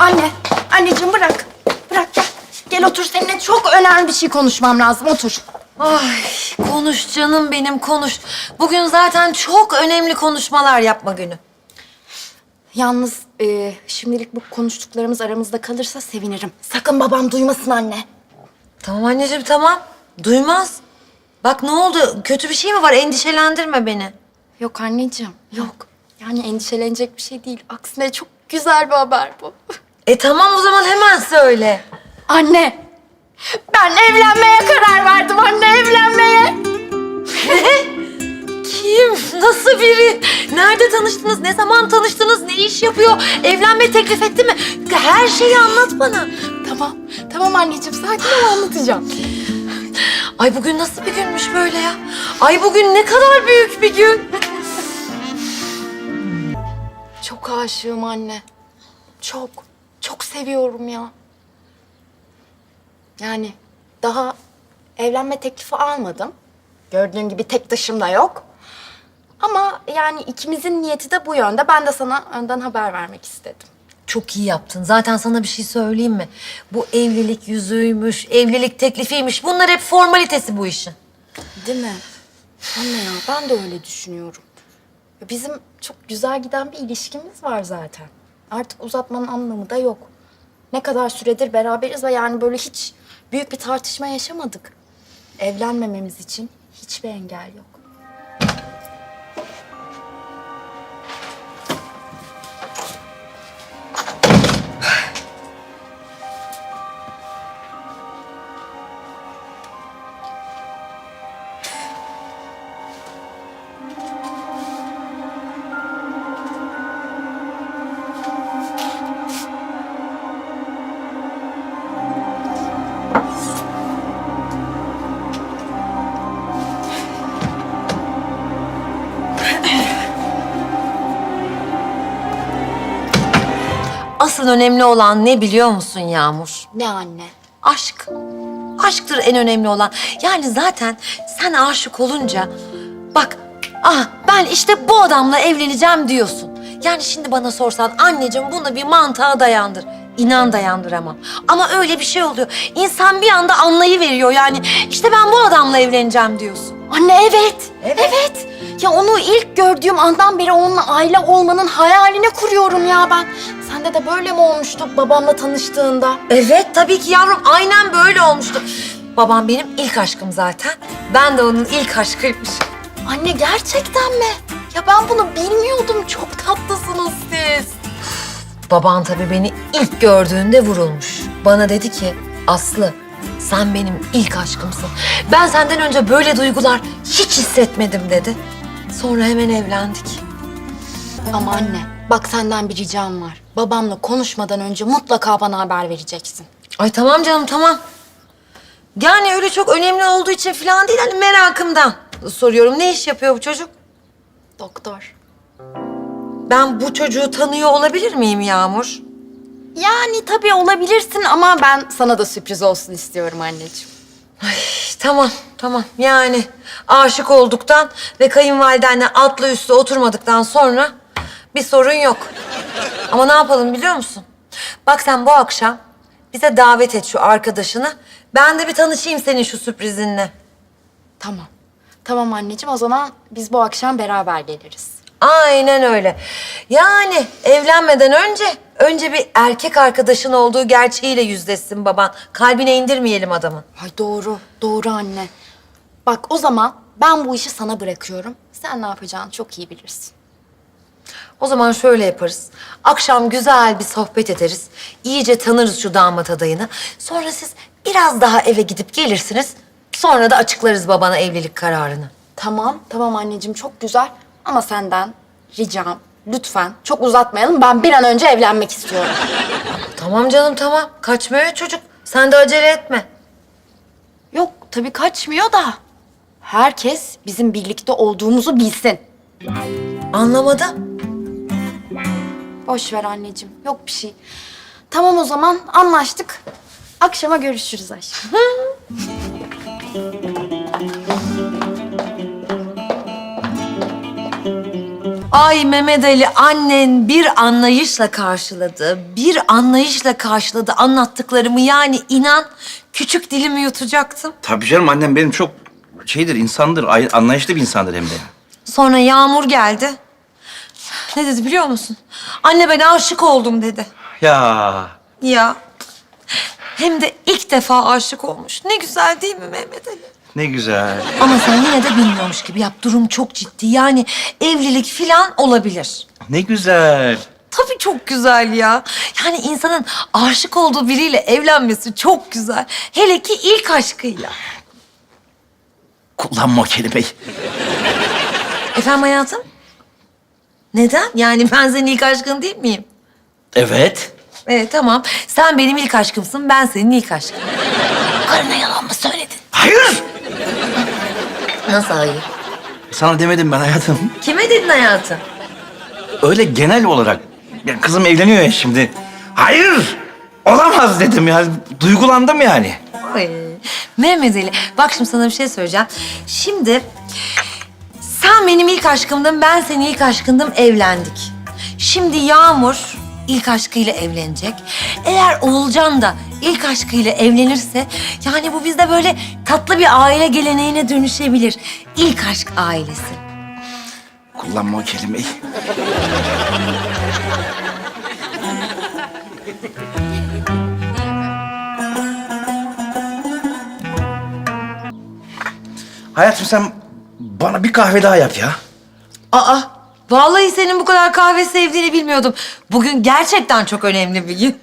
Anne, anneciğim bırak. Bırak gel. Gel otur seninle çok önemli bir şey konuşmam lazım. Otur. Ay konuş canım benim konuş. Bugün zaten çok önemli konuşmalar yapma günü. Yalnız e, şimdilik bu konuştuklarımız aramızda kalırsa sevinirim. Sakın babam duymasın anne. Tamam anneciğim tamam. Duymaz. Bak ne oldu? Kötü bir şey mi var? Endişelendirme beni. Yok anneciğim, yok. Yani endişelenecek bir şey değil. Aksine çok güzel bir haber bu. E tamam o zaman hemen söyle. Anne, ben evlenmeye karar verdim anne, evlenmeye. Kim? Nasıl biri? Nerede tanıştınız? Ne zaman tanıştınız? Ne iş yapıyor? Evlenme teklif etti mi? Her şeyi anlat bana. Tamam, tamam anneciğim sakin ol anlatacağım. Ay bugün nasıl bir günmüş böyle ya? Ay bugün ne kadar büyük bir gün. Çok aşığım anne. Çok, çok seviyorum ya. Yani daha evlenme teklifi almadım. Gördüğün gibi tek taşım da yok. Ama yani ikimizin niyeti de bu yönde. Ben de sana önden haber vermek istedim. Çok iyi yaptın. Zaten sana bir şey söyleyeyim mi? Bu evlilik yüzüğüymüş, evlilik teklifiymiş. Bunlar hep formalitesi bu işin. Değil mi? Anne ya ben de öyle düşünüyorum. Bizim çok güzel giden bir ilişkimiz var zaten. Artık uzatmanın anlamı da yok. Ne kadar süredir beraberiz ve yani böyle hiç büyük bir tartışma yaşamadık. Evlenmememiz için hiçbir engel yok. Asıl önemli olan ne biliyor musun Yağmur? Ne anne? Aşk. Aşktır en önemli olan. Yani zaten sen aşık olunca bak ah ben işte bu adamla evleneceğim diyorsun. Yani şimdi bana sorsan anneciğim bunu bir mantığa dayandır. İnan dayandıramam. Ama öyle bir şey oluyor. İnsan bir anda anlayıveriyor yani. işte ben bu adamla evleneceğim diyorsun. Anne evet. Evet. Ya onu ilk gördüğüm andan beri onunla aile olmanın hayalini kuruyorum ya ben. Sende de böyle mi olmuştu babamla tanıştığında? Evet tabii ki yavrum aynen böyle olmuştu. Babam benim ilk aşkım zaten. Ben de onun ilk aşkıymış. Anne gerçekten mi? Ya ben bunu bilmiyordum. Çok tatlısınız siz. Baban tabii beni ilk gördüğünde vurulmuş. Bana dedi ki Aslı sen benim ilk aşkımsın. Ben senden önce böyle duygular hiç hissetmedim dedi. Sonra hemen evlendik. Ama anne bak senden bir ricam var. Babamla konuşmadan önce mutlaka bana haber vereceksin. Ay tamam canım tamam. Yani öyle çok önemli olduğu için falan değil hani merakımdan soruyorum. Ne iş yapıyor bu çocuk? Doktor. Ben bu çocuğu tanıyor olabilir miyim Yağmur? Yani tabii olabilirsin ama ben sana da sürpriz olsun istiyorum anneciğim. Tamam, tamam. Yani aşık olduktan ve kayınvalidenle altlı üstlü oturmadıktan sonra bir sorun yok. Ama ne yapalım biliyor musun? Bak sen bu akşam bize davet et şu arkadaşını. Ben de bir tanışayım senin şu sürprizinle. Tamam. Tamam anneciğim o zaman biz bu akşam beraber geliriz. Aynen öyle. Yani evlenmeden önce, önce bir erkek arkadaşın olduğu gerçeğiyle yüzleşsin baban. Kalbine indirmeyelim adamın. Ay doğru, doğru anne. Bak o zaman ben bu işi sana bırakıyorum. Sen ne yapacağını çok iyi bilirsin. O zaman şöyle yaparız. Akşam güzel bir sohbet ederiz. İyice tanırız şu damat adayını. Sonra siz biraz daha eve gidip gelirsiniz. Sonra da açıklarız babana evlilik kararını. Tamam, tamam anneciğim çok güzel. Ama senden ricam lütfen çok uzatmayalım. Ben bir an önce evlenmek istiyorum. Tamam canım tamam. Kaçmıyor çocuk. Sen de acele etme. Yok tabii kaçmıyor da. Herkes bizim birlikte olduğumuzu bilsin. Anlamadım. Boş ver anneciğim. Yok bir şey. Tamam o zaman anlaştık. Akşama görüşürüz aşkım. Ay Mehmet Ali annen bir anlayışla karşıladı. Bir anlayışla karşıladı anlattıklarımı. Yani inan küçük dilimi yutacaktım. Tabii canım annem benim çok şeydir, insandır, ay- anlayışlı bir insandır hem de. Sonra Yağmur geldi. Ne dedi biliyor musun? Anne ben aşık oldum dedi. Ya Ya. Hem de ilk defa aşık olmuş. Ne güzel değil mi Mehmet Ali? ne güzel. Ama sen yine de bilmiyormuş gibi yap. Durum çok ciddi. Yani evlilik filan olabilir. Ne güzel. Tabii çok güzel ya. Yani insanın aşık olduğu biriyle evlenmesi çok güzel. Hele ki ilk aşkıyla. Kullanma o kelimeyi. Efendim hayatım? Neden? Yani ben senin ilk aşkın değil miyim? Evet. Evet tamam. Sen benim ilk aşkımsın, ben senin ilk aşkın. Karına yalan mı söyledin? Hayır. Nasıl hayır? Sana demedim ben hayatım. Kime dedin hayatım? Öyle genel olarak. Ya kızım evleniyor ya şimdi. Hayır. Olamaz dedim ya. Duygulandım yani. Ay, Mehmet Ali, bak şimdi sana bir şey söyleyeceğim. Şimdi sen benim ilk aşkımdın, ben senin ilk aşkındım, evlendik. Şimdi Yağmur ilk aşkıyla evlenecek. Eğer Oğulcan da ilk aşkıyla evlenirse... ...yani bu bizde böyle tatlı bir aile geleneğine dönüşebilir. İlk aşk ailesi. Kullanma o kelimeyi. Hayatım sen bana bir kahve daha yap ya. Aa, vallahi senin bu kadar kahve sevdiğini bilmiyordum. Bugün gerçekten çok önemli bir gün.